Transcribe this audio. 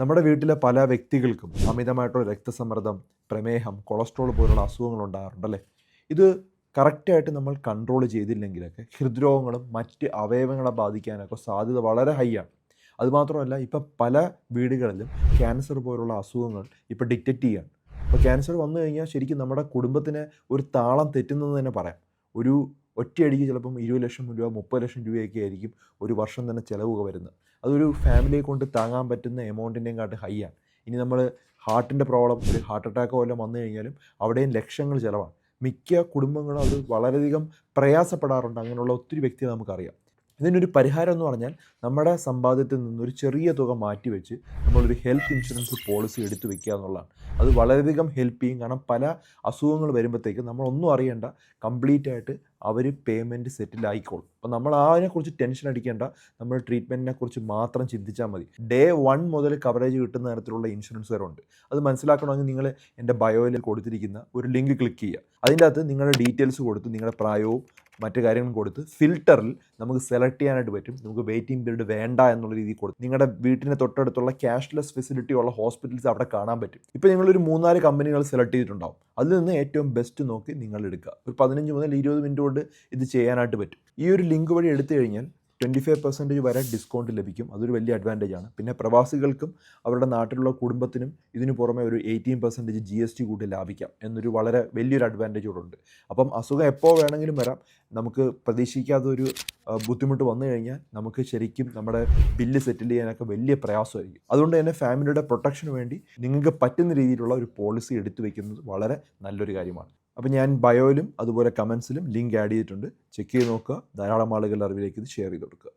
നമ്മുടെ വീട്ടിലെ പല വ്യക്തികൾക്കും അമിതമായിട്ടുള്ള രക്തസമ്മർദ്ദം പ്രമേഹം കൊളസ്ട്രോൾ പോലുള്ള അസുഖങ്ങൾ ഉണ്ടാകാറുണ്ടല്ലേ ഇത് കറക്റ്റായിട്ട് നമ്മൾ കൺട്രോൾ ചെയ്തില്ലെങ്കിലൊക്കെ ഹൃദ്രോഗങ്ങളും മറ്റ് അവയവങ്ങളെ ബാധിക്കാനൊക്കെ സാധ്യത വളരെ ഹൈ ആണ്. അതുമാത്രമല്ല ഇപ്പം പല വീടുകളിലും ക്യാൻസർ പോലുള്ള അസുഖങ്ങൾ ഇപ്പോൾ ഡിറ്റക്റ്റ് ചെയ്യാണ് അപ്പോൾ ക്യാൻസർ വന്നു കഴിഞ്ഞാൽ ശരിക്കും നമ്മുടെ കുടുംബത്തിന് ഒരു താളം തെറ്റുന്നത് തന്നെ പറയാം. ഒരു ഒറ്റയടിക്ക് ചിലപ്പം ഇരുപത് ലക്ഷം രൂപ മുപ്പത് ലക്ഷം രൂപയൊക്കെ ആയിരിക്കും ഒരു വർഷം തന്നെ ചിലവുക വരുന്നത്. അതൊരു ഫാമിലിയെ കൊണ്ട് താങ്ങാൻ പറ്റുന്ന എമൗണ്ടിന്റെയും കാട്ട് ഹൈ ആണ്. ഇനി നമ്മൾ ഹാർട്ടിന്റെ പ്രോബ്ലം ഒരു ഹാർട്ട് അറ്റാക്കോ വല്ലതും വന്നു കഴിഞ്ഞാലും അവിടെയും ലക്ഷങ്ങൾ ചിലവാണ്. മിക്ക കുടുംബങ്ങളും അത് വളരെയധികം പ്രയാസപ്പെടാറുണ്ട്. അങ്ങനെയുള്ള ഒത്തിരി വ്യക്തിയെ നമുക്കറിയാം. ഇതിനൊരു പരിഹാരം എന്ന് പറഞ്ഞാൽ നമ്മുടെ സമ്പാദ്യത്തിൽ നിന്നൊരു ചെറിയ തുക മാറ്റിവെച്ച് നമ്മളൊരു ഹെൽത്ത് ഇൻഷുറൻസ് പോളിസി എടുത്തു വെക്കുക എന്നുള്ളതാണ്. അത് വളരെയധികം ഹെൽപ്പ് ചെയ്യും. കാരണം പല അസുഖങ്ങൾ വരുമ്പോഴത്തേക്കും നമ്മളൊന്നും അറിയേണ്ട. കംപ്ലീറ്റ് ആയിട്ട് അവർ പേയ്മെന്റ് സെറ്റിൽ ആയിക്കോളും. അപ്പോൾ നമ്മൾ അതിനെക്കുറിച്ച് ടെൻഷൻ അടിക്കേണ്ട നമ്മൾ ട്രീറ്റ്മെന്റിനെ കുറിച്ച് മാത്രം ചിന്തിച്ചാൽ മതി. ഡേ വൺ മുതൽ കവറേജ് കിട്ടുന്ന തരത്തിലുള്ള ഇൻഷുറൻസ് വരെ അത് മനസ്സിലാക്കണമെങ്കിൽ നിങ്ങൾ എന്റെ ബയോയിൽ കൊടുത്തിരിക്കുന്ന ഒരു ലിങ്ക് ക്ലിക്ക് ചെയ്യുക. അതിന്റെ അകത്ത് നിങ്ങളുടെ ഡീറ്റെയിൽസ് കൊടുത്ത് നിങ്ങളുടെ പ്രായവും മറ്റു കാര്യങ്ങളും കൊടുത്ത് ഫിൽറ്ററിൽ നമുക്ക് സെലക്ട് ചെയ്യാനായിട്ട് പറ്റും. നമുക്ക് വെയിറ്റിംഗ് പീരീഡ് വേണ്ട എന്നുള്ള രീതിയിൽ കൊടുത്ത് നിങ്ങളുടെ വീട്ടിന് തൊട്ടടുത്തുള്ള ക്യാഷ്ലെസ് ഫെസിലിറ്റി ഉള്ള ഹോസ്പിറ്റൽസ് അവിടെ കാണാൻ പറ്റും. ഇപ്പോൾ നിങ്ങളൊരു മൂന്നാൽ കമ്പനികൾ സെലക്ട് ചെയ്തിട്ടുണ്ടാവും. അതിൽ നിന്ന് ഏറ്റവും ബെസ്റ്റ് നോക്കി നിങ്ങൾ എടുക്കുക ഒരു പതിനഞ്ച് മുതൽ ഇരുപത് മിനിറ്റ് കൊണ്ട് ഇത് ചെയ്യാനായിട്ട് പറ്റും. ഈ ഒരു ലിങ്ക് വഴി എടുത്തു കഴിഞ്ഞാൽ ട്വന്റി ഫൈവ് പെർസെന്റേജ് വരെ ഡിസ്കൗണ്ട് ലഭിക്കും. അതൊരു വലിയ അഡ്വാന്റേജ് ആണ്. പിന്നെ പ്രവാസികൾക്കും അവരുടെ നാട്ടിലുള്ള കുടുംബത്തിനും ഇതിനു പുറമെ ഒരു eighteen percentage G S T കൂടി ലാഭിക്കാം എന്നൊരു വളരെ വലിയൊരു അഡ്വാന്റേജ് കൂടെ ഉണ്ട്. അപ്പം അസുഖം എപ്പോൾ വേണമെങ്കിലും വരാം. നമുക്ക് പ്രതീക്ഷിക്കാത്ത ഒരു ബുദ്ധിമുട്ട് വന്നു കഴിഞ്ഞാൽ നമുക്ക് ശരിക്കും നമ്മുടെ ബില്ല് സെറ്റിൽ ചെയ്യാനൊക്കെ വലിയ പ്രയാസമായിരിക്കും. അതുകൊണ്ട് തന്നെ ഫാമിലിയുടെ പ്രൊട്ടക്ഷന് വേണ്ടി നിങ്ങൾക്ക് പറ്റുന്ന രീതിയിലുള്ള ഒരു പോളിസി എടുത്തു വയ്ക്കുന്നത് വളരെ നല്ലൊരു കാര്യമാണ്. അപ്പോൾ ഞാൻ ബയോയിലും അതുപോലെ കമൻസിലും ലിങ്ക് ആഡ് ചെയ്തിട്ടുണ്ട്. ചെക്ക് ചെയ്ത് നോക്കുക. ധാരാളം ആളുകളുടെ അറിവിലേക്ക് ഇത് ഷെയർ ചെയ്ത് കൊടുക്കുക.